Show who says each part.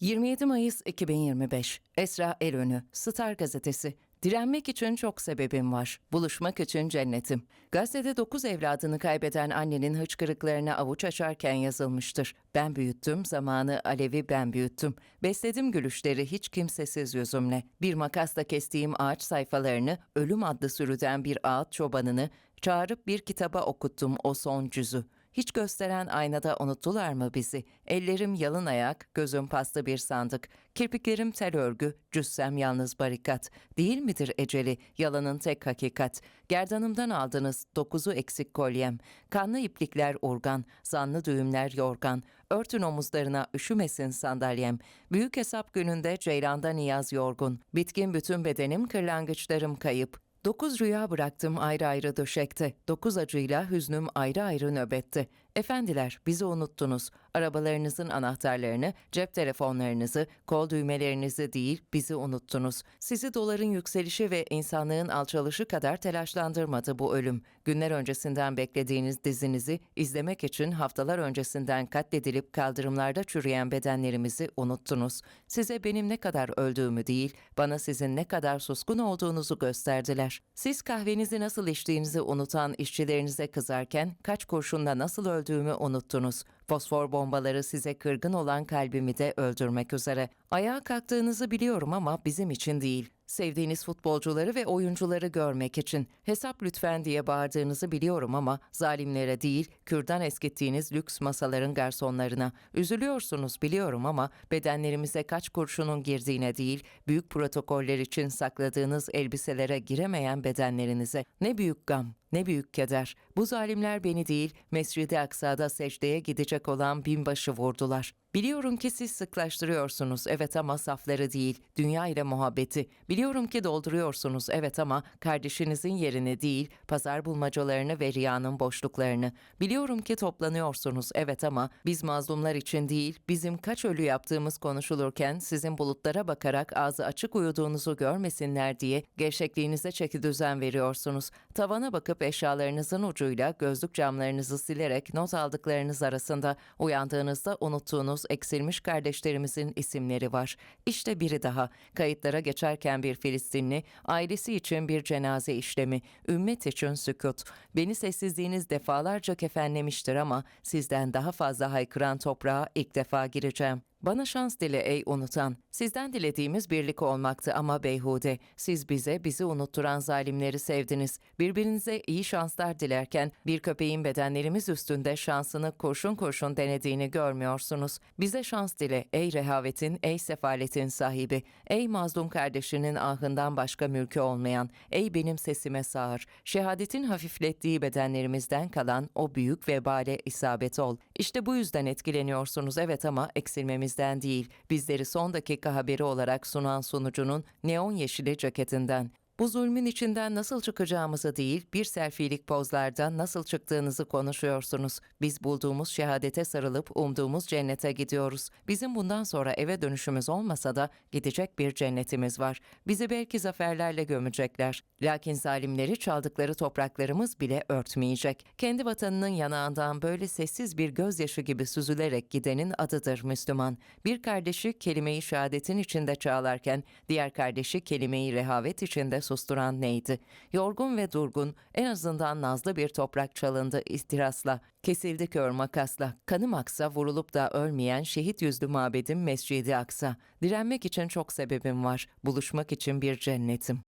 Speaker 1: 27 Mayıs 2025 Esra Erönü Star Gazetesi Direnmek için çok sebebim var. Buluşmak için cennetim. Gazetede 9 evladını kaybeden annenin hıçkırıklarına avuç açarken yazılmıştır. Ben büyüttüm, zamanı alevi ben büyüttüm. Besledim gülüşleri hiç kimsesiz yüzümle. Bir makasla kestiğim ağaç sayfalarını, ölüm adlı sürüden bir ağaç çobanını, çağırıp bir kitaba okuttum o son cüzü. Hiç gösteren aynada unuttular mı bizi? Ellerim yalın ayak, gözüm paslı bir sandık. Kirpiklerim tel örgü, cüssem yalnız barikat. Değil midir eceli, yalanın tek hakikat? Gerdanımdan aldınız, dokuzu eksik kolyem. Kanlı iplikler urgan, zanlı düğümler yorgan. Örtün omuzlarına üşümesin sandalyem. Büyük hesap gününde ceylanda niyaz yorgun. Bitkin bütün bedenim, kırlangıçlarım kayıp. Dokuz rüya bıraktım ayrı ayrı döşekte. Dokuz acıyla hüznüm ayrı ayrı nöbette. Efendiler bizi unuttunuz. Arabalarınızın anahtarlarını, cep telefonlarınızı, kol düğmelerinizi değil bizi unuttunuz. Sizi doların yükselişi ve insanlığın alçalışı kadar telaşlandırmadı bu ölüm. Günler öncesinden beklediğiniz dizinizi izlemek için haftalar öncesinden katledilip kaldırımlarda çürüyen bedenlerimizi unuttunuz. Size benim ne kadar öldüğümü değil, bana sizin ne kadar suskun olduğunuzu gösterdiler. Siz kahvenizi nasıl içtiğinizi unutan işçilerinize kızarken kaç kurşunla nasıl öldüğümü unuttunuz. Fosfor bombaları size kırgın olan kalbimi de öldürmek üzere. Ayağa kalktığınızı biliyorum ama bizim için değil. Sevdiğiniz futbolcuları ve oyuncuları görmek için hesap lütfen diye bağırdığınızı biliyorum ama zalimlere değil, kürdan eskittiğiniz lüks masaların garsonlarına. Üzülüyorsunuz biliyorum ama bedenlerimize kaç kurşunun girdiğine değil, büyük protokoller için sakladığınız elbiselere giremeyen bedenlerinize. Ne büyük gam, ne büyük keder. Bu zalimler beni değil, Mescid-i Aksa'da secdeye gidecek olan binbaşı vurdular. Biliyorum ki siz sıklaştırıyorsunuz evet ama safları değil, dünya ile muhabbeti. Biliyorum ki dolduruyorsunuz evet ama kardeşinizin yerini değil, pazar bulmacalarını ve riyanın boşluklarını. Biliyorum ki toplanıyorsunuz evet ama biz mazlumlar için değil, bizim kaç ölü yaptığımız konuşulurken sizin bulutlara bakarak ağzı açık uyuduğunuzu görmesinler diye gevşekliğinize çeki düzen veriyorsunuz. Tavana bakıp eşyalarınızın ucuyla gözlük camlarınızı silerek not aldıklarınız arasında uyandığınızda unuttuğunuz eksilmiş kardeşlerimizin isimleri var. İşte biri daha. Kayıtlara geçerken bir Filistinli, ailesi için bir cenaze işlemi, ümmet için sükut. Beni sessizliğiniz defalarca kefenlemiştir ama sizden daha fazla haykıran toprağa ilk defa gireceğim. Bana şans dile ey unutan. Sizden dilediğimiz birlik olmaktı ama beyhude. Siz bize bizi unutturan zalimleri sevdiniz. Birbirinize iyi şanslar dilerken bir köpeğin bedenlerimiz üstünde şansını kurşun kurşun denediğini görmüyorsunuz. Bize şans dile ey rehavetin, ey sefaletin sahibi. Ey mazlum kardeşinin ahından başka mülkü olmayan. Ey benim sesime sağır. Şehadetin hafiflettiği bedenlerimizden kalan o büyük vebale isabet ol. İşte bu yüzden etkileniyorsunuz evet ama eksilmemiz bizden değil, bizleri son dakika haberi olarak sunan sunucunun neon yeşili ceketinden. Bu zulmün içinden nasıl çıkacağımızı değil, bir selfilik pozlardan nasıl çıktığınızı konuşuyorsunuz. Biz bulduğumuz şehadete sarılıp umduğumuz cennete gidiyoruz. Bizim bundan sonra eve dönüşümüz olmasa da gidecek bir cennetimiz var. Bizi belki zaferlerle gömecekler. Lakin zalimleri çaldıkları topraklarımız bile örtmeyecek. Kendi vatanının yanağından böyle sessiz bir gözyaşı gibi süzülerek gidenin adıdır Müslüman. Bir kardeşi kelimeyi şehadetin içinde çağlarken, diğer kardeşi kelimeyi rehavet içinde susturan neydi? Yorgun ve durgun, en azından nazlı bir toprak çalındı istirasla. Kesildi kör makasla. Kanım aksa vurulup da ölmeyen şehit yüzlü mabedim Mescidi Aksa. Direnmek için çok sebebim var. Buluşmak için bir cennetim.